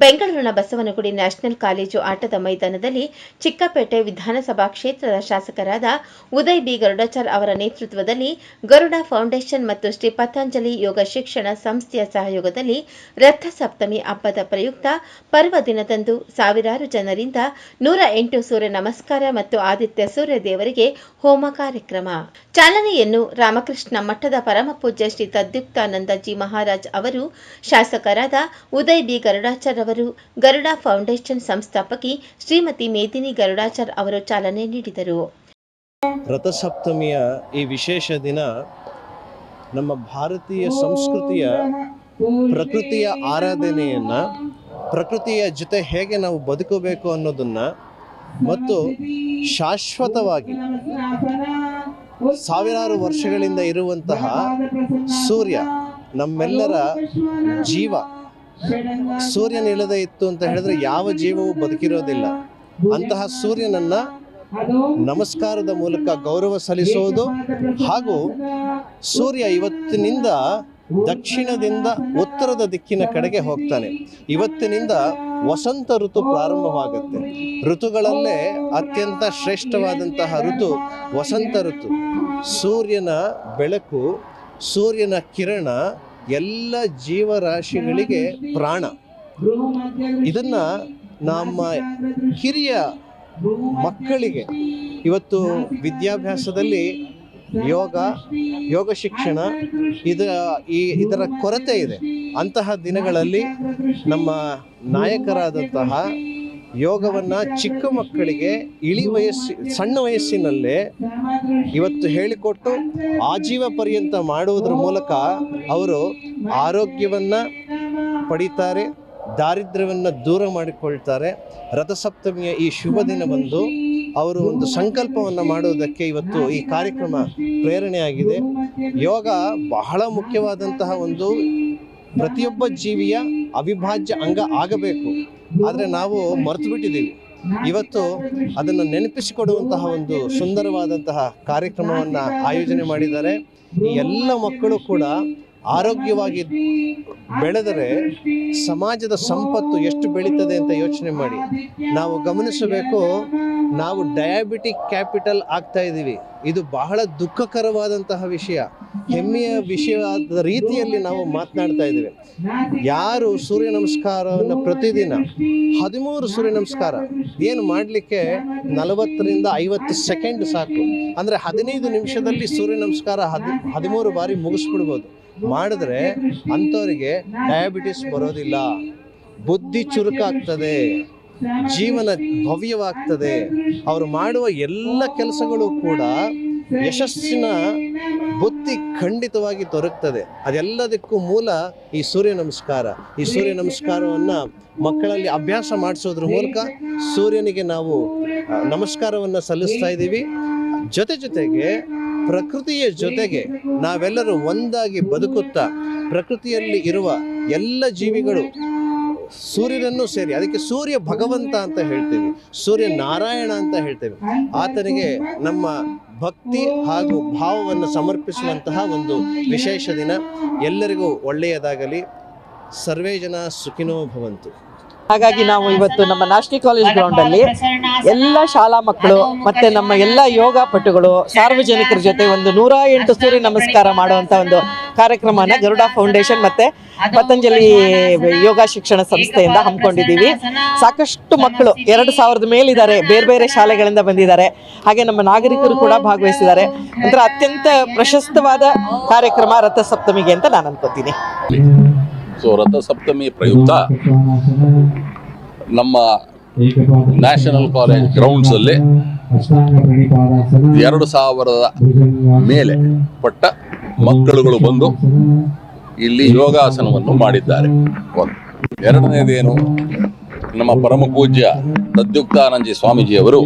ಬೆಂಗಳೂರಿನ Basavanagudi national college ಆಟದ ಮೈದಾನದಲ್ಲಿ ಚಿಕ್ಕಪೇಟೆ ವಿಧಾನಸಭಾ ಕ್ಷೇತ್ರದ ಶಾಸಕರಾದ ಉದಯ್ ಬಿ. ಗರುಡಾಚಾರ್ ಅವರ ನೇತೃತ್ವದಲ್ಲಿ ಗರುಡ ಫೌಂಡೇಶನ್ ಮತ್ತು ಶ್ರೀ ಪತಂಜಲಿ ಯೋಗ ಶಿಕ್ಷಣ ಸಂಸ್ಥೆಯ ಸಹಯೋಗದಲ್ಲಿ ರಥಸಪ್ತಮಿ ಹಬ್ಬದ ಪ್ರಯುಕ್ತ ಪರ್ವ ದಿನದಂದು ಸಾವಿರಾರು ಜನರಿಂದ ನೂರ ಎಂಟು ಸೂರ್ಯ ನಮಸ್ಕಾರ ಮತ್ತು ಆದಿತ್ಯ ಸೂರ್ಯ ದೇವರಿಗೆ ಹೋಮ ಕಾರ್ಯಕ್ರಮ. ಚಾಲನೆಯನ್ನು ರಾಮಕೃಷ್ಣ ಮಠದ ಪರಮಪೂಜ್ಯ ಶ್ರೀ ತದ್ಯುಕ್ತಾನಂದ ಜಿ ಮಹಾರಾಜ್ ಅವರು ಶಾಸಕರಾದ ಉದಯ್ ಬಿ. ಗರುಡಾಚಾರ್ ಅವರು, ಗರುಡ ಫೌಂಡೇಶನ್ ಸಂಸ್ಥಾಪಕಿ ಶ್ರೀಮತಿ ಮೇದಿನಿ ಗರುಡಾಚಾರ್ ಅವರು ಚಾಲನೆ ನೀಡಿದರು. ರಥಸಪ್ತಮಿಯ ಈ ವಿಶೇಷ ದಿನ ನಮ್ಮ ಭಾರತೀಯ ಸಂಸ್ಕೃತಿಯ ಪ್ರಕೃತಿಯ ಆರಾಧನೆಯನ್ನ, ಪ್ರಕೃತಿಯ ಜೊತೆ ಹೇಗೆ ನಾವು ಬದುಕಬೇಕು ಅನ್ನೋದನ್ನ ಮತ್ತು ಶಾಶ್ವತವಾಗಿ ಸಾವಿರಾರು ವರ್ಷಗಳಿಂದ ಇರುವಂತಹ ಸೂರ್ಯ, ನಮ್ಮೆಲ್ಲರ ಜೀವ ಸೂರ್ಯನಿಲ್ಲದೆ ಇತ್ತು ಅಂತ ಹೇಳಿದ್ರೆ ಯಾವ ಜೀವವೂ ಬದುಕಿರೋದಿಲ್ಲ. ಅಂತಹ ಸೂರ್ಯನನ್ನ ನಮಸ್ಕಾರದ ಮೂಲಕ ಗೌರವ ಸಲ್ಲಿಸೋದು ಹಾಗೂ ಸೂರ್ಯ ಇವತ್ತಿನಿಂದ ದಕ್ಷಿಣದಿಂದ ಉತ್ತರದ ದಿಕ್ಕಿನ ಕಡೆಗೆ ಹೋಗ್ತಾನೆ. ಇವತ್ತಿನಿಂದ ವಸಂತ ಋತು ಪ್ರಾರಂಭವಾಗುತ್ತೆ. ಋತುಗಳಲ್ಲೇ ಅತ್ಯಂತ ಶ್ರೇಷ್ಠವಾದಂತಹ ಋತು ವಸಂತ ಋತು. ಸೂರ್ಯನ ಬೆಳಕು, ಸೂರ್ಯನ ಕಿರಣ ಎಲ್ಲ ಜೀವರಾಶಿಗಳಿಗೆ ಪ್ರಾಣ. ಇದನ್ನ ನಮ್ಮ ಹಿರಿಯ ಮಕ್ಕಳಿಗೆ ಇವತ್ತು ವಿದ್ಯಾಭ್ಯಾಸದಲ್ಲಿ ಯೋಗ ಯೋಗ ಶಿಕ್ಷಣ, ಇದ ಈ ಇದರ ಕೊರತೆ ಇದೆ. ಅಂತಹ ದಿನಗಳಲ್ಲಿ ನಮ್ಮ ನಾಯಕರಾದಂತಹ ಯೋಗವನ್ನ ಚಿಕ್ಕ ಮಕ್ಕಳಿಗೆ ಇಳಿ ವಯಸ್ಸು, ಸಣ್ಣ ವಯಸ್ಸಿನಲ್ಲೇ ಇವತ್ತು ಹೇಳಿಕೊಟ್ಟು ಆಜೀವ ಪರ್ಯಂತ ಮಾಡುವುದರ ಮೂಲಕ ಅವರು ಆರೋಗ್ಯವನ್ನ ಪಡಿತಾರೆ, ದಾರಿದ್ರ್ಯವನ್ನು ದೂರ ಮಾಡಿಕೊಳ್ತಾರೆ. ರಥಸಪ್ತಮಿಯ ಈ ಶುಭ ದಿನ ಬಂದು ಅವರು ಒಂದು ಸಂಕಲ್ಪವನ್ನು ಮಾಡುವುದಕ್ಕೆ ಇವತ್ತು ಈ ಕಾರ್ಯಕ್ರಮ ಪ್ರೇರಣೆಯಾಗಿದೆ. ಯೋಗ ಬಹಳ ಮುಖ್ಯವಾದಂತಹ ಒಂದು ಪ್ರತಿಯೊಬ್ಬ ಜೀವಿಯ ಅವಿಭಾಜ್ಯ ಅಂಗ ಆಗಬೇಕು. ಆದರೆ ನಾವು ಮರೆತು ಬಿಟ್ಟಿದ್ದೀವಿ ಇವತ್ತು ಅದನ್ನು ನೆನಪಿಸಿಕೊಡುವಂತಹ ಒಂದು ಸುಂದರವಾದಂತಹ ಕಾರ್ಯಕ್ರಮವನ್ನು ಆಯೋಜನೆ ಮಾಡಿದ್ದಾರೆ. ಎಲ್ಲ ಮಕ್ಕಳು ಕೂಡ ಆರೋಗ್ಯವಾಗಿ ಬೆಳೆದರೆ ಸಮಾಜದ ಸಂಪತ್ತು ಎಷ್ಟು ಬೆಳೀತದೆ ಅಂತ ಯೋಚನೆ ಮಾಡಿ. ನಾವು ಗಮನಿಸಬೇಕು ನಾವು ಡಯಾಬಿಟಿಕ್ ಕ್ಯಾಪಿಟಲ್ ಆಗ್ತಾ ಇದ್ದೀವಿ ಇದು ಬಹಳ ದುಃಖಕರವಾದಂತಹ ವಿಷಯ. ಹೆಮ್ಮೆಯ ವಿಷಯವಾದ ರೀತಿಯಲ್ಲಿ ನಾವು ಮಾತನಾಡ್ತಾ ಇದ್ದೀವಿ ಯಾರು ಸೂರ್ಯ ನಮಸ್ಕಾರವನ್ನು ಪ್ರತಿದಿನ ಹದಿಮೂರು ಸೂರ್ಯ ನಮಸ್ಕಾರ ಏನು ಮಾಡಲಿಕ್ಕೆ ನಲವತ್ತರಿಂದ ಐವತ್ತು ಸೆಕೆಂಡ್ ಸಾಕು. ಅಂದರೆ ಹದಿನೈದು ನಿಮಿಷದಲ್ಲಿ ಸೂರ್ಯ ನಮಸ್ಕಾರ ಹದಿ, ಹದಿಮೂರು ಬಾರಿ ಮುಗಿಸ್ಬಿಡ್ಬೋದು. ಮಾಡಿದ್ರೆ ಅಂಥವರಿಗೆ ಡಯಾಬಿಟಿಸ್ ಬರೋದಿಲ್ಲ. ಬುದ್ಧಿ ಚುರುಕಾಗ್ತದೆ. ಜೀವನ ಭವ್ಯವಾಗ್ತದೆ. ಅವರು ಮಾಡುವ ಎಲ್ಲ ಕೆಲಸಗಳು ಕೂಡ ಯಶಸ್ಸಿನ ಬುದ್ಧಿ ಖಂಡಿತವಾಗಿ ದೊರಕ್ತದೆ. ಅದೆಲ್ಲದಕ್ಕೂ ಮೂಲ ಈ ಸೂರ್ಯ ನಮಸ್ಕಾರ. ಈ ಸೂರ್ಯ ನಮಸ್ಕಾರವನ್ನ ಮಕ್ಕಳಲ್ಲಿ ಅಭ್ಯಾಸ ಮಾಡಿಸೋದ್ರ ಮೂಲಕ ಸೂರ್ಯನಿಗೆ ನಾವು ನಮಸ್ಕಾರವನ್ನ ಸಲ್ಲಿಸ್ತಾ ಇದ್ದೀವಿ. ಜೊತೆ ಜೊತೆಗೆ ಪ್ರಕೃತಿಯ ಜೊತೆಗೆ ನಾವೆಲ್ಲರೂ ಒಂದಾಗಿ ಬದುಕುತ್ತಾ ಪ್ರಕೃತಿಯಲ್ಲಿ ಇರುವ ಎಲ್ಲ ಜೀವಿಗಳು ಸೂರ್ಯನನ್ನು ಸೇರಿ, ಅದಕ್ಕೆ ಸೂರ್ಯ ಭಗವಂತ ಅಂತ ಹೇಳ್ತೇವೆ, ಸೂರ್ಯ ನಾರಾಯಣ ಅಂತ ಹೇಳ್ತೇವೆ. ಆತನಿಗೆ ನಮ್ಮ ಭಕ್ತಿ ಹಾಗೂ ಭಾವವನ್ನು ಸಮರ್ಪಿಸುವಂತಹ ಒಂದು ವಿಶೇಷ ದಿನ. ಎಲ್ಲರಿಗೂ ಒಳ್ಳೆಯದಾಗಲಿ. ಸರ್ವೇ ಜನ ಸುಖಿನೋ ಭವಂತು. ಹಾಗಾಗಿ ನಾವು ಇವತ್ತು ನಮ್ಮ ನ್ಯಾಷನಲ್ ಕಾಲೇಜ್ ಗ್ರೌಂಡ್ ಅಲ್ಲಿ ಎಲ್ಲ ಶಾಲಾ ಮಕ್ಕಳು ಮತ್ತೆ ನಮ್ಮ ಎಲ್ಲ ಯೋಗ ಪಟುಗಳು, ಸಾರ್ವಜನಿಕರ ಜೊತೆ ಒಂದು ನೂರ ಎಂಟು ಸೂರ್ಯ ನಮಸ್ಕಾರ ಮಾಡುವಂತ ಒಂದು ಕಾರ್ಯಕ್ರಮನ ಗರುಡ ಫೌಂಡೇಶನ್ ಮತ್ತೆ ಪತಂಜಲಿ ಯೋಗ ಶಿಕ್ಷಣ ಸಂಸ್ಥೆಯಿಂದ ಹಮ್ಮಿಕೊಂಡಿದ್ದೀವಿ. ಸಾಕಷ್ಟು ಮಕ್ಕಳು ಎರಡು ಸಾವಿರದ ಮೇಲಿದ್ದಾರೆ, ಬೇರೆ ಬೇರೆ ಶಾಲೆಗಳಿಂದ ಬಂದಿದ್ದಾರೆ. ಹಾಗೆ ನಮ್ಮ ನಾಗರಿಕರು ಕೂಡ ಭಾಗವಹಿಸಿದ್ದಾರೆ. ಒಂಥರ ಅತ್ಯಂತ ಪ್ರಶಸ್ತವಾದ ಕಾರ್ಯಕ್ರಮ ರಥಸಪ್ತಮಿಗೆ ಅಂತ ನಾನು ಅನ್ಕೋತೀನಿ. ಸೊ ರಥಸಪ್ತಮಿ ಪ್ರಯುಕ್ತ ನಮ್ಮ ನ್ಯಾಷನಲ್ ಕಾಲೇಜ್ ಗ್ರೌಂಡ್ಸಲ್ಲಿ ಎರಡು ಸಾವಿರದ ಮೇಲೆ ಪಟ್ಟ ಮಕ್ಕಳುಗಳು ಬಂದು ಇಲ್ಲಿ ಯೋಗಾಸನವನ್ನು ಮಾಡಿದ್ದಾರೆ. ಒಂದು ಎರಡನೇದೇನು, ನಮ್ಮ ಪರಮ ಪೂಜ್ಯ ಸ್ವಾಮೀಜಿ ಸ್ವಾಮೀಜಿಯವರು,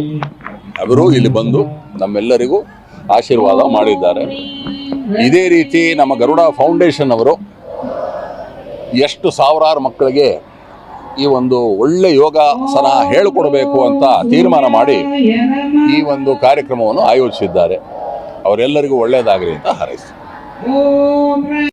ಅವರು ಇಲ್ಲಿ ಬಂದು ನಮ್ಮೆಲ್ಲರಿಗೂ ಆಶೀರ್ವಾದ ಮಾಡಿದ್ದಾರೆ. ಇದೇ ರೀತಿ ನಮ್ಮ ಗರುಡ ಫೌಂಡೇಶನ್ ಅವರು ಎಷ್ಟು ಸಾವಿರಾರು ಮಕ್ಕಳಿಗೆ ಈ ಒಂದು ಒಳ್ಳೆ ಯೋಗಾಸನ ಹೇಳಿಕೊಡಬೇಕು ಅಂತ ತೀರ್ಮಾನ ಮಾಡಿ ಈ ಒಂದು ಕಾರ್ಯಕ್ರಮವನ್ನು ಆಯೋಜಿಸಿದ್ದಾರೆ. ಅವರೆಲ್ಲರಿಗೂ ಒಳ್ಳೆಯದಾಗಲಿ ಅಂತ ಹಾರೈಸ್ತೀನಿ.